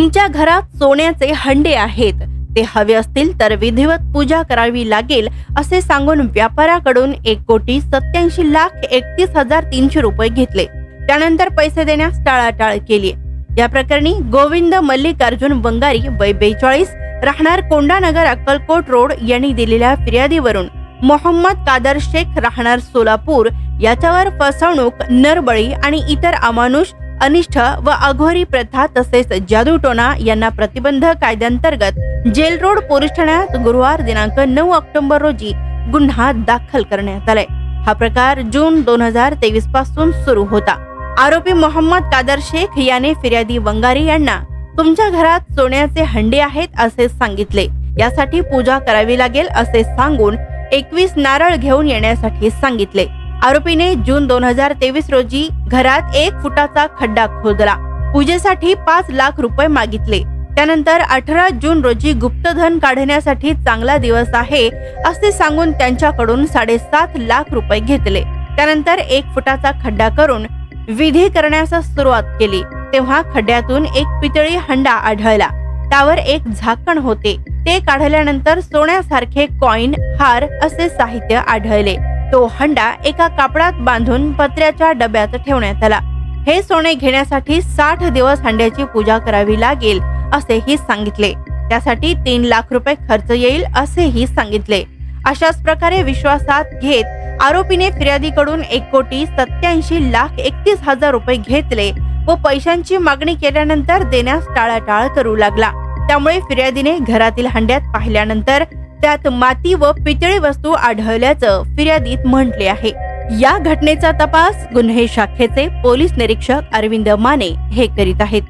तुमच्या घरात सोन्याचे हंडे आहेत. ते हवे असतील तर विधिवत पूजा करावी लागेल असे सांगून व्यापाऱ्याकडून एक कोटी सत्याऐंशी लाख एकतीस हजार तीनशे रुपये घेतले. त्यानंतर पैसे देण्यास टाळाटाळ केली. या प्रकरणी गोविंद मल्लिकार्जुन बंगारी वय बेचाळीस राहणार कोंडानगर अक्कलकोट रोड यांनी दिलेल्या फिर्यादीवरून मोहम्मद कादर शेख राहणार सोलापूर याच्यावर फसवणूक नरबळी आणि इतर अमानुष अनिष्ठ व अघोरी प्रथा तसेच जादूटोना यांना प्रतिबंध कायद्यांतर्गत जेल रोड पोलीस ठाण्यात गुरुवार दिनांक नऊ ऑक्टोबर रोजी गुन्हा दाखल करण्यात आलाय. हा प्रकार जून दोन हजार तेवीसपासून सुरू होता. आरोपी मोहम्मद कादर शेख याने फिर्यादी वंगारी यांना तुमच्या घरात सोन्याचे हंडे आहेत असे सांगितले. यासाठी पूजा करावी लागेल असे सांगून एकवीस नारळ घेऊन येण्यासाठी सांगितले. आरोपीने जून दोन हजार तेवीस रोजी घरात एक फुटाचा खड्डा खोदला. पूजेसाठी पाच लाख रुपये मागितले. त्यानंतर अठरा जून रोजी गुप्तधन काढण्यासाठी चांगला दिवस आहे असे सांगून त्यांच्याकडून साडेसात लाख रुपये घेतले. त्यानंतर एक फुटाचा खड्डा करून विधी करण्यास सुरुवात केली. तेव्हा खड्ड्यातून एक पितळी हंडा आढळला. त्यावर एक झाकण होते. ते काढल्यानंतर सोन्यासारखे कॉइन हार असे साहित्य आढळले. तो हंडा एका कापडात बांधून पत्र्याच्या डब्यात ठेवण्यात आला. हे सोने घेण्यासाठी साठ दिवस हंड्याची पूजा करावी लागेल असेही सांगितले. त्यासाठी तीन लाख रुपये खर्च येईल असेही सांगितले. अशाच प्रकारे विश्वासात घेत आरोपीने फिर्यादीकडून एक कोटी सत्याऐंशी लाख एकतीस हजार रुपये घेतले व पैशांची मागणी केल्यानंतर देण्यास टाळाटाळ करू लागला. त्यामुळे फिर्यादीने घरातील हंड्यात पाहिल्यानंतर त्यात माती व पितळी वस्तू आढळल्याचं फिर्यादीत म्हटले आहे. या घटनेचा तपास गुन्हे शाखेचे पोलीस निरीक्षक अरविंद माने हे करीत आहेत.